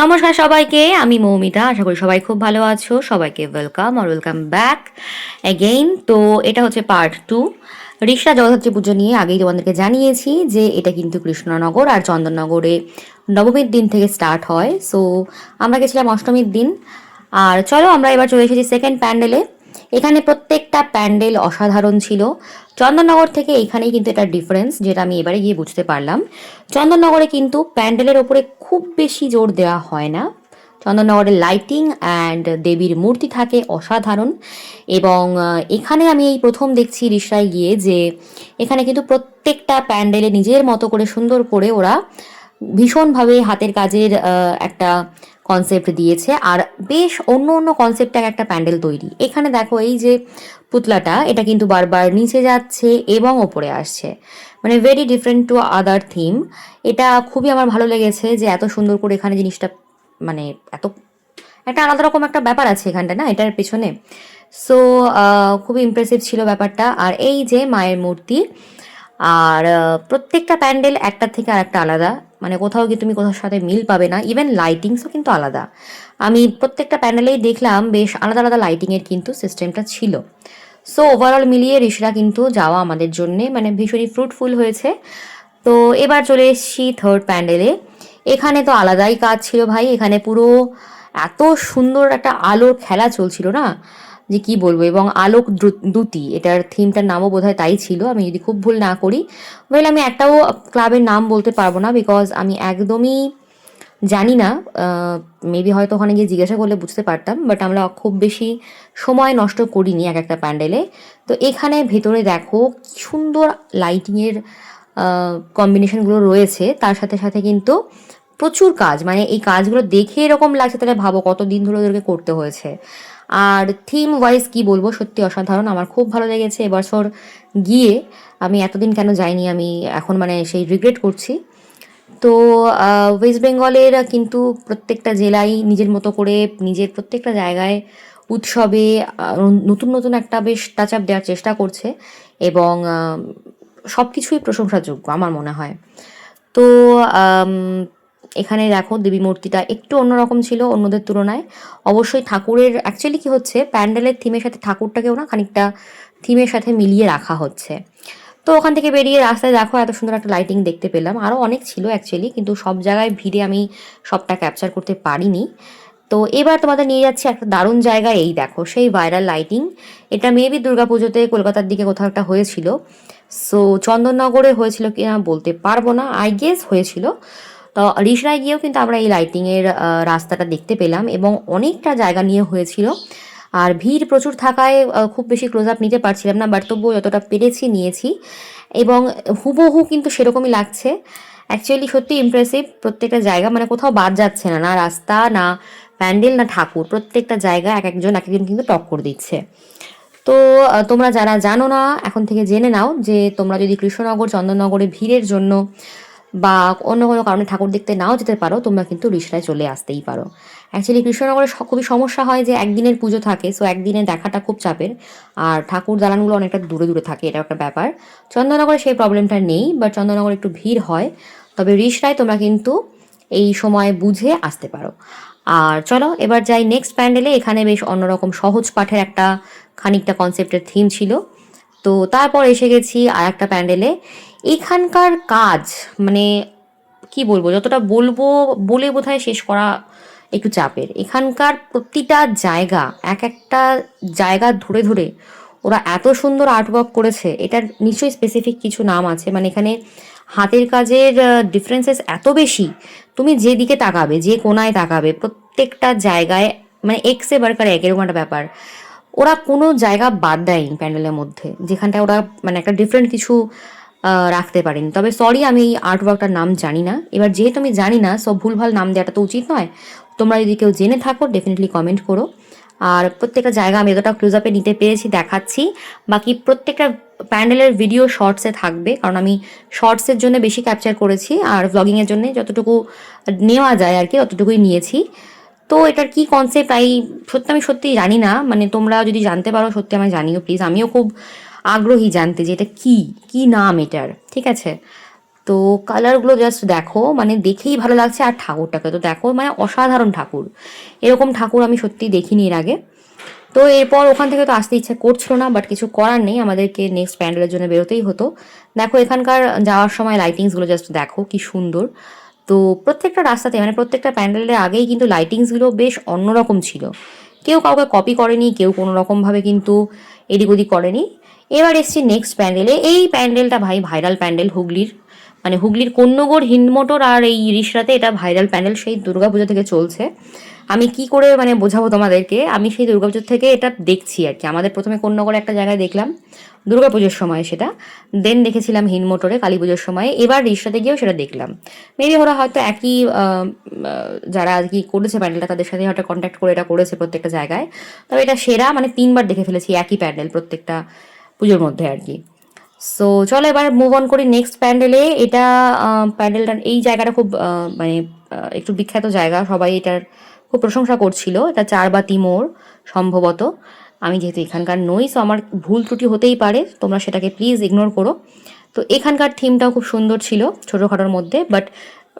নমস্কার সবাইকে, আমি মৌমিতা, আশা করি সবাই খুব ভালো আছো, সবাইকে ওয়েলকাম আর ওয়েলকাম ব্যাক অ্যাগেইন তো এটা হচ্ছে পার্ট টু রিক্সা জগদ্ধাত্রী পুজো নিয়ে আগেই তোমাদেরকে জানিয়েছি যে এটা কিন্তু কৃষ্ণনগর আর চন্দননগরে নবমীর দিন থেকে স্টার্ট হয়। সো আমরা গেছিলাম অষ্টমীর দিন। আর চলো আমরা এবার চলে এসেছি সেকেন্ড প্যান্ডেলে এখানে প্রত্যেকটা প্যান্ডেল অসাধারণ ছিল। চন্দননগর থেকে এখানেই কিন্তু এটা ডিফারেন্স যেটা আমি এবারে গিয়ে বুঝতে পারলাম। চন্দননগরে কিন্তু প্যান্ডেলের ওপরে খুব বেশি জোর দেওয়া হয় না। চন্দননগরের লাইটিং অ্যান্ড দেবীর মূর্তি থাকে অসাধারণ। এবং এখানে আমি এই প্রথম দেখছি রিসরায় গিয়ে যে এখানে কিন্তু প্রত্যেকটা প্যান্ডেলে নিজের মতো করে সুন্দর করে ওরা ভীষণভাবে হাতের কাজের একটা কনসেপ্ট দিয়েছে। আর বেশ অন্য অন্য কনসেপ্টে একটা প্যান্ডেল তৈরি। এখানে দেখো এই যে পুতলাটা, এটা কিন্তু বারবার নিচে যাচ্ছে এবং ওপরে আসছে। মানে very different to other theme এটা খুবই আমার ভালো লেগেছে যে এত সুন্দর করে এখানে জিনিসটা মানে এত, একটা আলাদা রকম একটা ব্যাপার আছে এখানটা, না? এটার পেছনে। সো খুবই ইমপ্রেসিভ ছিল ব্যাপারটা। আর এই যে মায়ের মূর্তি, আর প্রত্যেকটা প্যান্ডেল একটা থেকে আর একটা আলাদা। মানে কোথাও গিয়ে তুমি কোথাও সাথে মিল পাবে না ইভেন লাইটিংসও কিন্তু আলাদা। আমি প্রত্যেকটা প্যান্ডেলেই দেখলাম, বেশ আলাদা আলাদা লাইটিংয়ের কিন্তু সিস্টেমটা ছিল। সো ওভারঅল মিলিয়ে ঋষিরা কিন্তু যাওয়া আমাদের জন্যে মানে ভীষণই ফ্রুটফুল হয়েছে। তো, এবার চলে এসেছি থার্ড প্যান্ডেলে এখানে তো আলাদাই কাজ ছিল ভাই, এখানে পুরো এত সুন্দর একটা আলোর খেলা চলছিল না? যে কি বলব, এবং আলোক দ্যুতি, এটার থিমটার নামও বোধহয় তাই ছিল, আমি যদি খুব ভুল না করি। ওয়েল আমি একটাও ক্লাবের নাম বলতে পারব না বিকজ আমি একদমই জানি না মেবি হয়তো ওখানে গিয়ে জিজ্ঞাসা করলে বুঝতে পারতাম বাট আমরা খুব বেশি সময় নষ্ট করিনি এক একটা প্যান্ডেলে। তো এখানে ভেতরে দেখো সুন্দর লাইটিংয়ের কম্বিনেশনগুলো রয়েছে, তার সাথে সাথে কিন্তু প্রচুর কাজ মানে এই কাজগুলো দেখে এরকম লাগছে, তাহলে ভাবো কতদিন ধরে ওদেরকে করতে হয়েছে। আর থিম ওয়াইজ কি বলব, সত্যি অসাধারণ, আমার খুব ভালো লেগেছে। এবছর গিয়ে আমি এতদিন কেন যাইনি, আমি এখন মানে সেই রিগ্রেট করছি। তো ওয়েস্ট বেঙ্গলের কিন্তু প্রত্যেকটা জেলায় নিজের মতো করে নিজের প্রত্যেকটা জায়গায় উৎসবে নতুন নতুন একটা বেশ টাচ আপ দেওয়ার চেষ্টা করছে এবং সব কিছুই প্রশংসাযোগ্য, আমার মনে হয়। তো এখানে দেখো দেবী মূর্তিটা একটু অন্যরকম ছিল, অন্যদের তুলনায়। অবশ্যই ঠাকুরের অ্যাকচুয়ালি কি হচ্ছে, প্যান্ডেলের থিমের সাথে ঠাকুরটাকেও না খানিকটা থিমের সাথে মিলিয়ে রাখা হচ্ছে। তো ওখান থেকে বেরিয়ে রাস্তায় দেখো এত সুন্দর একটা লাইটিং দেখতে পেলাম। আরও অনেক ছিল অ্যাকচুয়ালি কিন্তু সব জায়গায় ভিড়ে আমি সবটা ক্যাপচার করতে পারিনি। তো এবার তোমাদের নিয়ে যাচ্ছি একটা দারুণ জায়গায়, এই দেখো, সেই ভাইরাল লাইটিং এটা মেবি দুর্গাপুজোতে কলকাতার দিকে কোথাও একটা হয়েছিল। সো চন্দননগরে হয়েছিল কি না বলতে পারব না আই গেস হয়েছিল। তো রিসরায় গিয়েও কিন্তু আমরা এই লাইটিংয়ের রাস্তাটা দেখতে পেলাম এবং অনেকটা জায়গা নিয়ে হয়েছিল। আর ভিড় প্রচুর থাকায় খুব বেশি ক্লোজ আপ নিতে পারছিলাম না বাট তবুও যতটা পেরেছি নিয়েছি। এবং হুবহু কিন্তু সেরকমই লাগছে। অ্যাকচুয়ালি সত্যি ইমপ্রেসিভ প্রত্যেকটা জায়গা মানে কোথাও বাদ যাচ্ছে না না রাস্তা, না প্যান্ডেল, না ঠাকুর। প্রত্যেকটা জায়গা এক একজন এক একজন কিন্তু টক্কর দিচ্ছে। তো তোমরা যারা জানো না, এখন থেকে জেনে নাও যে তোমরা যদি কৃষ্ণনগর, চন্দননগরে ভিড়ের জন্য বা অন্য কোনো কারণে ঠাকুর দেখতে নাও যেতে পারো, তোমরা কিন্তু রিসরায় চলে আসতেই পারো। অ্যাকচুয়ালি কৃষ্ণনগরে খুবই সমস্যা হয় যে একদিনের পুজো থাকে সো একদিনে দেখাটা খুব চাপের। আর ঠাকুর দালানগুলো অনেকটা দূরে দূরে থাকে, এটা একটা ব্যাপার। চন্দননগরে সেই প্রবলেমটা নেই বাট চন্দননগরে একটু ভিড় হয়। তবে রিসরায় তোমরা কিন্তু এই সময় বুঝে আসতে পারো। আর চলো, এবার যাই নেক্সট প্যান্ডেলে এখানে বেশ অন্যরকম সহজ পাঠের একটা খানিকটা কনসেপ্টের থিম ছিল। তো তারপর এসে গেছি আর একটা প্যান্ডেলে এখানকার কাজ মানে কি বলব, যতটা বলব, বলে বোধহয় শেষ করা একটু চাপের। এখানকার প্রতিটা জায়গা, এক একটা জায়গা ধরে ধরে ওরা এত সুন্দর আর্টওয়ার্ক করেছে, এটার নিশ্চয়ই স্পেসিফিক কিছু নাম আছে। মানে এখানে হাতের কাজের ডিফারেন্সেস এত বেশি, তুমি যেদিকে তাকাবে, যে কোনায় তাকাবে, প্রত্যেকটা জায়গায় মানে এক্সে বারকার এক, এরকম একটা ব্যাপার। ওরা কোনো জায়গা বাদ দেয়নি প্যান্ডেলের মধ্যে, যেখানটায় ওরা মানে একটা ডিফারেন্ট কিছু রাখতে পারেন। তবে সরি আমি এই আর্ট ওয়ার্কটার নাম জানি না। এবার যেহেতু আমি জানি না, সব ভুলভাল নাম দেওয়াটা তো উচিত নয়। তোমরা যদি কেউ জেনে থাকো ডেফিনেটলি কমেন্ট করো। আর প্রত্যেকটা জায়গা আমি এতটা ক্লোজ আপে নিতে পেরেছি, দেখাচ্ছি। বাকি প্রত্যেকটা প্যান্ডেলের ভিডিও শর্টসে থাকবে, কারণ আমি শর্টসের জন্য বেশি ক্যাপচার করেছি। আর ভ্লগিংয়ের জন্য যতটুকু নেওয়া যায় আর কি, ততটুকুই নিয়েছি। তো এটার কি কনসেপ্ট আই সত্যি আমি সত্যি জানি না। মানে তোমরা যদি জানতে পারো, সত্যি আমায় জানিও প্লিজ আমিও খুব আগ্রহী জানতে যে এটা কি কি নাম এটার, ঠিক আছে? তো কালারগুলো জাস্ট দেখো মানে দেখেই ভালো লাগছে। আর ঠাকুরটাকে তো দেখো মানে অসাধারণ ঠাকুর। এরকম ঠাকুর আমি সত্যি দেখিনি এর আগে। তো এরপর ওখান থেকে তো আসতে ইচ্ছা করছিল না বাট কিছু করার নেই। আমাদেরকে নেক্সট প্যান্ডেলের জন্য বেরোতেই হতো। দেখো, এখানকার যাওয়ার সময় লাইটিংসগুলো জাস্ট দেখো, কি সুন্দর। তো প্রত্যেকটা রাস্তাতে মানে প্রত্যেকটা প্যান্ডেলের আগেই কিন্তু লাইটিংসগুলো বেশ অন্যরকম ছিল। কেউ কাউকে কপি করেনি, কেউ কোনো রকমভাবে কিন্তু এদিক ওদিক করেনি। এবার এসছি নেক্সট প্যান্ডেলে। এই প্যান্ডেলটা ভাই ভাইরাল প্যান্ডেল হুগলির। মানে হুগলির কন্যগড় হিন্দমোটর আর এই রিসরাতে এটা ভাইরাল প্যান্ডেল, সেই দুর্গাপুজো থেকে চলছে। আমি কি করে মানে বোঝাবো তোমাদেরকে? আমি সেই দুর্গাপুজোর থেকে এটা দেখছি আর কি। আমাদের প্রথমে কন্যগড়ে একটা জায়গায় দেখলাম, দুর্গাপুজোর সময় সেটা। দেন দেখেছিলাম হিনমোটরে কালী পুজোর সময়। এবার রিসরাতে গিয়েও সেটা দেখলাম। মেবি ওরা হয়তো একই যারা আর কি করেছে প্যান্ডেলটা, তাদের সাথে হয়তো কন্ট্যাক্ট করে এটা করেছে প্রত্যেকটা জায়গায়। তবে এটা সেরা মানে তিনবার দেখে ফেলেছি একই প্যান্ডেল প্রত্যেকটা পুজোর মধ্যে আর কি। সো চলো এবার মুভ অন করি নেক্সট প্যান্ডেলে এটা প্যান্ডেলটা এই জায়গাটা খুব মানে একটু বিখ্যাত জায়গা। সবাই এটার খুব প্রশংসা করছিল। এটা চার চারবাতি মোড় সম্ভবত। আমি যেহেতু এখানকার নই সো আমার ভুল ত্রুটি হতেই পারে। তোমরা সেটাকে প্লিজ ইগনোর করো। তো এখানকার থিমটাও খুব সুন্দর ছিল ছোটোখাটোর মধ্যে বাট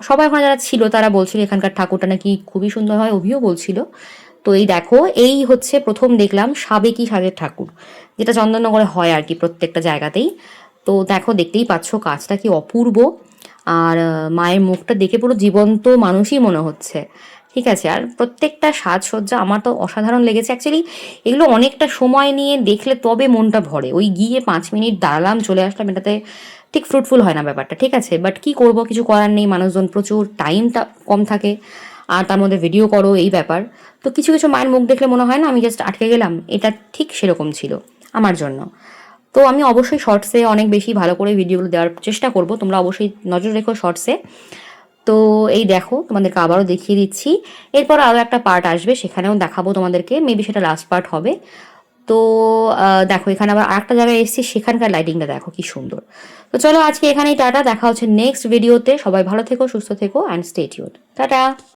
সবাই ওখানে যারা ছিল তারা বলছিল এখানকার ঠাকুরটা নাকি খুবই সুন্দর হয়, অভিও বলছিল। তো এই দেখো, এই হচ্ছে প্রথম দেখলাম সাবেকি সাজের ঠাকুর, যেটা চন্দননগরে হয় আর কি প্রত্যেকটা জায়গাতেই। তো দেখো, দেখতেই পাচ্ছ কাজটা কি অপূর্ব। আর মায়ের মুখটা দেখে পুরো জীবন্ত মানুষই মনে হচ্ছে। ঠিক আছে, আর প্রত্যেকটা সাজসজ্জা আমার তো অসাধারণ লেগেছে। অ্যাকচুয়ালি এগুলো অনেকটা সময় নিয়ে দেখলে তবে মনটা ভরে। ওই গিয়ে পাঁচ মিনিট দাঁড়ালাম, চলে আসলাম, এটাতে ঠিক ফ্রুটফুল হয় না ব্যাপারটা, ঠিক আছে? বাট কি করব, কিছু করার নেই, মানুষজন প্রচুর টাইমটা কম থাকে। আর তার মধ্যে ভিডিও করো এই ব্যাপার। তো কিছু কিছু মায়ের মুখ দেখলে মনে হয় না, আমি জাস্ট আটকে গেলাম। এটা ঠিক সেরকম ছিল আমার জন্য। তো আমি অবশ্যই শর্টসে অনেক বেশি ভালো করে ভিডিওগুলো দেওয়ার চেষ্টা করব। তোমরা অবশ্যই নজর রেখো শর্টসে তো এই দেখো, তোমাদেরকে আবারও দেখিয়ে দিচ্ছি। এরপর আরও একটা পার্ট আসবে, সেখানেও দেখাবো তোমাদেরকে। মেবি সেটা লাস্ট পার্ট হবে। তো দেখো, এখানে আবার আরেকটা জায়গায় এসেছি, সেখানকার লাইটিংটা দেখো, কি সুন্দর। তো চলো আজকে এখানেই টাটা, দেখা হচ্ছে নেক্সট ভিডিওতে সবাই ভালো থেকো, সুস্থ থেকো অ্যান্ড স্টে টিউন টাটা!